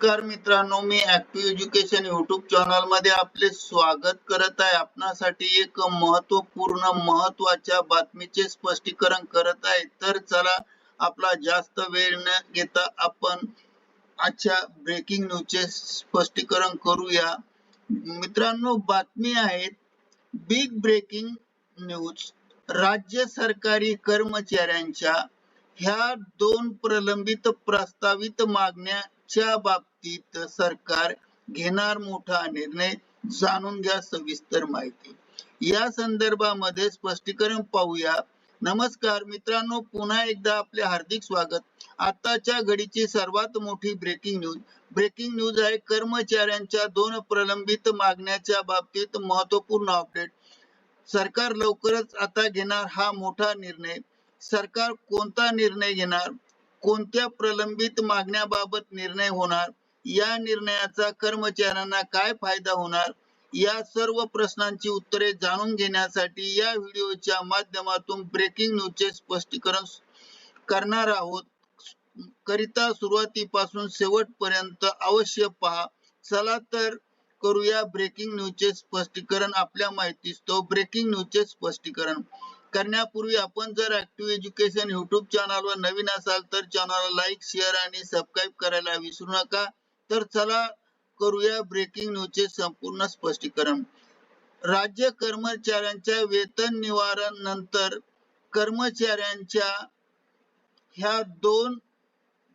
नमस्कार मित्रांनो मी ऍक्टिव्ह एज्युकेशन युट्यूब चॅनलमध्ये आपले स्वागत करत आहे. आपणासाठी एक महत्त्वपूर्ण महत्त्वाच्या बातमीचे स्पष्टीकरण करत आहे. तर चला आपला जास्त वेळ न घेता आपण आजच्या ब्रेकिंग न्यूजचे स्पष्टीकरण करूया. मित्रांनो बातमी आहेत बिग ब्रेकिंग न्यूज राज्य सरकारी कर्मचाऱ्यांच्या ह्या दोन प्रलंबित प्रस्तावित मागण्या च्या बाबतीत सरकार घेणार मोठा निर्णय जाणून घ्या सविस्तर माहिती. या संदर्भामध्ये स्पष्टीकरण पाहूया. नमस्कार मित्रांनो पुन्हा एकदा आपले हार्दिक स्वागत. आताच्या घडीची सर्वात मोठी ब्रेकिंग न्यूज ब्रेकिंग न्यूज आहे कर्मचाऱ्यांच्या दोन प्रलंबित मागण्याच्या बाबतीत महत्त्वपूर्ण अपडेट सरकार लवकरच आता घेणार हा मोठा निर्णय. सरकार कोणता निर्णय घेणार? कोणत्या प्रलंबित मागण्याबाबत निर्णय होणार? या निर्णयाचा कर्मचाऱ्यांना काय फायदा होणार? या सर्व प्रश्नांची उत्तरे जाणून घेण्यासाठी या व्हिडिओच्या माध्यमातून ब्रेकिंग न्यूजचे स्पष्टीकरण करणार आहोत. करिता सुरुवातीपासून शेवटपर्यंत अवश्य पहा. चला तर करूया ब्रेकिंग न्यूजचे स्पष्टीकरण. आपल्या माहितीस तो ब्रेकिंग न्यूजचे स्पष्टीकरण. करण्यापूर्वी आपण जर ऍक्टिव्ह एज्युकेशन युट्यूब चॅनलवर नवीन असाल तर चॅनलला लाईक शेअर आणि सबस्क्राईब करायला विसरू नका. तर चला करूया ब्रेकिंग न्यूजचे संपूर्ण स्पष्टीकरण. राज्य कर्मचाऱ्यांच्या वेतन निवारण नंतर कर्मचाऱ्यांच्या ह्या दोन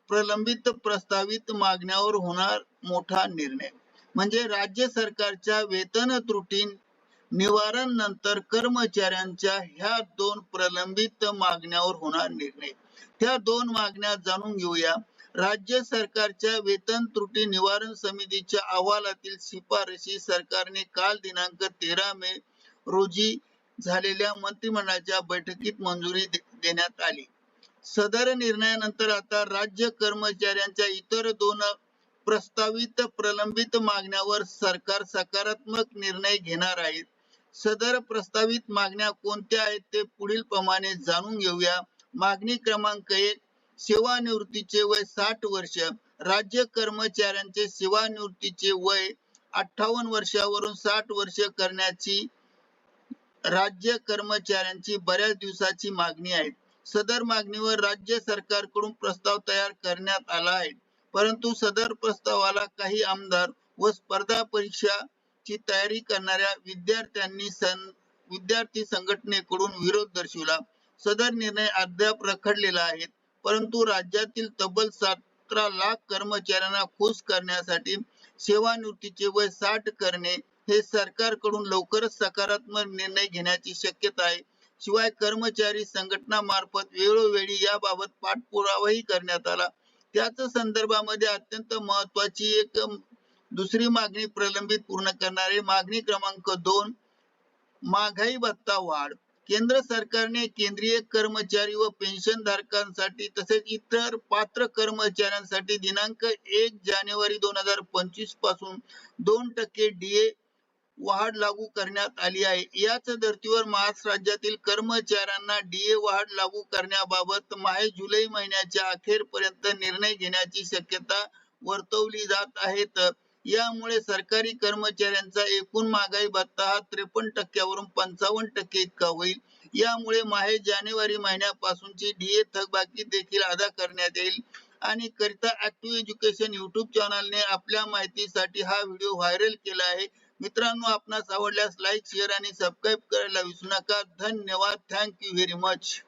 प्रलंबित प्रस्तावित मागण्यावर होणार मोठा निर्णय. म्हणजे राज्य सरकारच्या वेतन त्रुटी निवारण नंतर कर्मचाऱ्यांच्या ह्या दोन प्रलंबित मागण्यावर होणार निर्णय. त्या दोन मागण्या जाणून घेऊया. राज्य सरकारच्या वेतन त्रुटी निवारण समितीच्या अहवालातील शिफारशी सरकारने काल दिनांक तेरा मे रोजी झालेल्या मंत्रिमंडळाच्या बैठकीत मंजुरी देण्यात आली. सदर निर्णयानंतर आता राज्य कर्मचाऱ्यांच्या इतर दोन प्रस्तावित प्रलंबित मागण्यावर सरकार सकारात्मक निर्णय घेणार आहेत सदर प्रस्तावित मागण्या कोणत्या आहेत ते पुढील प्रमाणे जाणून घेऊया. मागणी क्रमांक एक सेवानिवृत्तीचे वय साठ वर्ष. राज्य कर्मचाऱ्यांचे सेवानिवृत्तीचे वय अठ्ठावन्न वर्षावरून साठ वर्ष करण्याची राज्य कर्मचाऱ्यांची बऱ्याच दिवसाची मागणी आहे. सदर मागणीवर राज्य सरकारकडून प्रस्ताव तयार करण्यात आला आहे. परंतु सदर प्रस्तावाला काही आमदार व स्पर्धा परीक्षा ची तयारी करणाऱ्या विद्यार्थ्यांनी सं विद्यार्थी संघटनेकडून विरोध दर्शविला. सदर निर्णय अद्याप रखडलेला आहे. परंतु राज्यातील तब्बल सतरा लाख कर्मचाऱ्यांना खुश करण्यासाठी सेवानिवृत्तीचे वय साठ करणे हे सरकारकडून लवकरच सकारात्मक निर्णय घेण्याची शक्यता आहे. शिवाय कर्मचारी संघटना मार्फत वेळोवेळी याबाबत पाठपुरावाही करण्यात आला. त्याच संदर्भामध्ये अत्यंत महत्वाची एक दुसरी मागणी प्रलंबित पूर्ण करणारे मागणी क्रमांक दोन महागाई भत्ता वाढ. केंद्र सरकारने केंद्रीय कर्मचारी व पेन्शन धारकांसाठी तसेच इतर पात्र कर्मचाऱ्यांसाठी दिनांक एक जानेवारी दोन हजार पंचवीसपासून दोन टक्के डीए वाढ लागू करण्यात आली आहे. याच धर्तीवर महाराष्ट्र राज्यातील कर्मचाऱ्यांना डीए वाढ लागू करण्याबाबत माहे जुलै महिन्याच्या अखेरपर्यंत निर्णय घेण्याची शक्यता वर्तवली जात आहेत यामुळे सरकारी कर्मचाऱ्यांचा एकूण महागाई भत्ता हा त्रेपन्न टक्क्यावरून पंचावन्न टक्के इतका होईल. यामुळे माहे जानेवारी महिन्यापासूनची डीए थकबाकी देखील अदा करण्यात येईल. आणि करिता ऍक्टिव्ह एज्युकेशन युट्यूब चॅनलने आपल्या माहितीसाठी हा व्हिडिओ व्हायरल केला आहे. मित्रांनो आपणास आवडल्यास लाईक शेअर आणि सबस्क्राईब करायला विसरू नका. धन्यवाद. Thank you very much